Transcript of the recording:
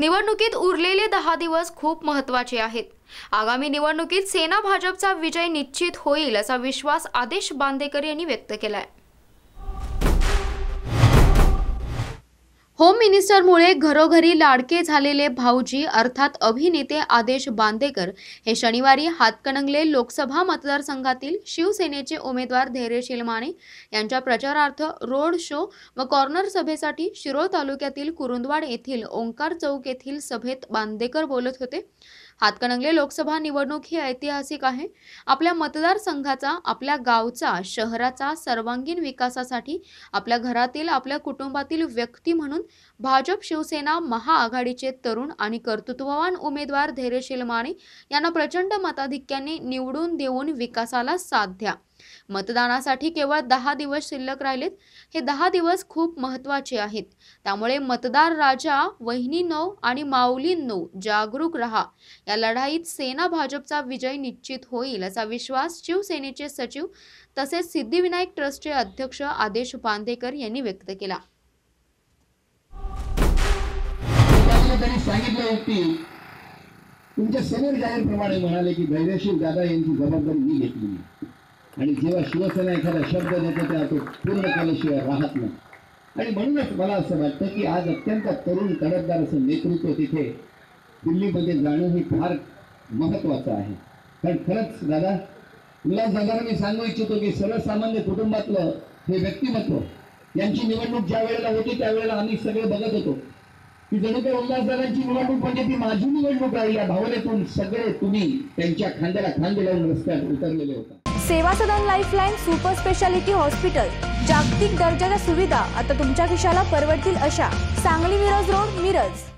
निवडणुकीत उरलेले दहा दिवस खूप महत्त्वाचे आहेत. आगामी निवडणुकीत सेना भाजपचा विजय निश्चित होईल असा विश्वास आदेश बांदेकर यांनी व्यक्त केलाय. होम मिनिस्टरमुळे घरोघरी लाडके झालेले भाऊजी अर्थात अभिनेते आदेश बांदेकर हे शनिवारी हातकणंगले लोकसभा मतदारसंघातील शिवसेनेचे उमेदवार धैर्यशील माने यांच्या प्रचारार्थ रोड शो व कॉर्नर सभेसाठी शिरोळ तालुक्यातील कुरुंदवाड येथील ओंकार चौक येथील सभेत बांदेकर बोलत होते. हातकणंगले लोकसभा निवडणूक ही ऐतिहासिक आहे. आपल्या मतदारसंघाचा आपल्या गावचा शहराचा सर्वांगीण विकासासाठी आपल्या घरातील आपल्या कुटुंबातील व्यक्ती म्हणून भाजप शिवसेना महाआघाडीचे तरुण आणि कर्तृत्ववान उमेदवार धैर्यशील माने यांना प्रचंड मताधिक्याने निवडून देऊन विकासाला साथ द्या. मतदानासाठी केवळ दहा दिवस शिल्लक राहिलेत हे दहा दिवस खूप महत्त्वाचे आहेत. त्यामुळे मतदार राजा वहिनींनो आणि माऊलींनो जागरूक रहा. या लढाईत सेना भाजपचा विजय निश्चित होईल असा विश्वास शिवसेनेचे सचिव तसेच सिद्धिविनायक ट्रस्टचे अध्यक्ष आदेश बांदेकर यांनी व्यक्त केला. त्यामुळे त्यांनी सांगितलं होती तुमच्यासमोर जाहीरप्रमाणे म्हणाले की धैर्यशील दादा यांची जबाबदारी मी घेतली आणि जेव्हा शिवसेना एखादा शब्द देतो तेव्हा तो पूर्ण केल्याशिवाय राहत नाही. आणि म्हणूनच मला असं वाटतं की आज अत्यंत तरुण तडफदार असं नेतृत्व तिथे दिल्लीमध्ये जाणं हे फार महत्वाचं आहे. कारण खरंच दादा उल्हास दादाला मी सांगू इच्छितो की सर्वसामान्य कुटुंबातलं हे व्यक्तिमत्व यांची निवडणूक ज्या वेळेला होती त्यावेळेला आम्ही सगळे बघत होतो. की जणू काही उल्हासदारांची निवडणूक म्हणजे ती माझी निवडणूक आहे. या भावनेतून सगळे तुम्ही त्यांच्या खांद्याला खांदे लावून रस्त्यात उतरलेले होता. Seva Sadan lifeline super speciality hospital जागतिक दर्जाच्या सुविधा आता तुमच्या खिशाला परवडतील अशा सांगली मिरज रोड मिरज.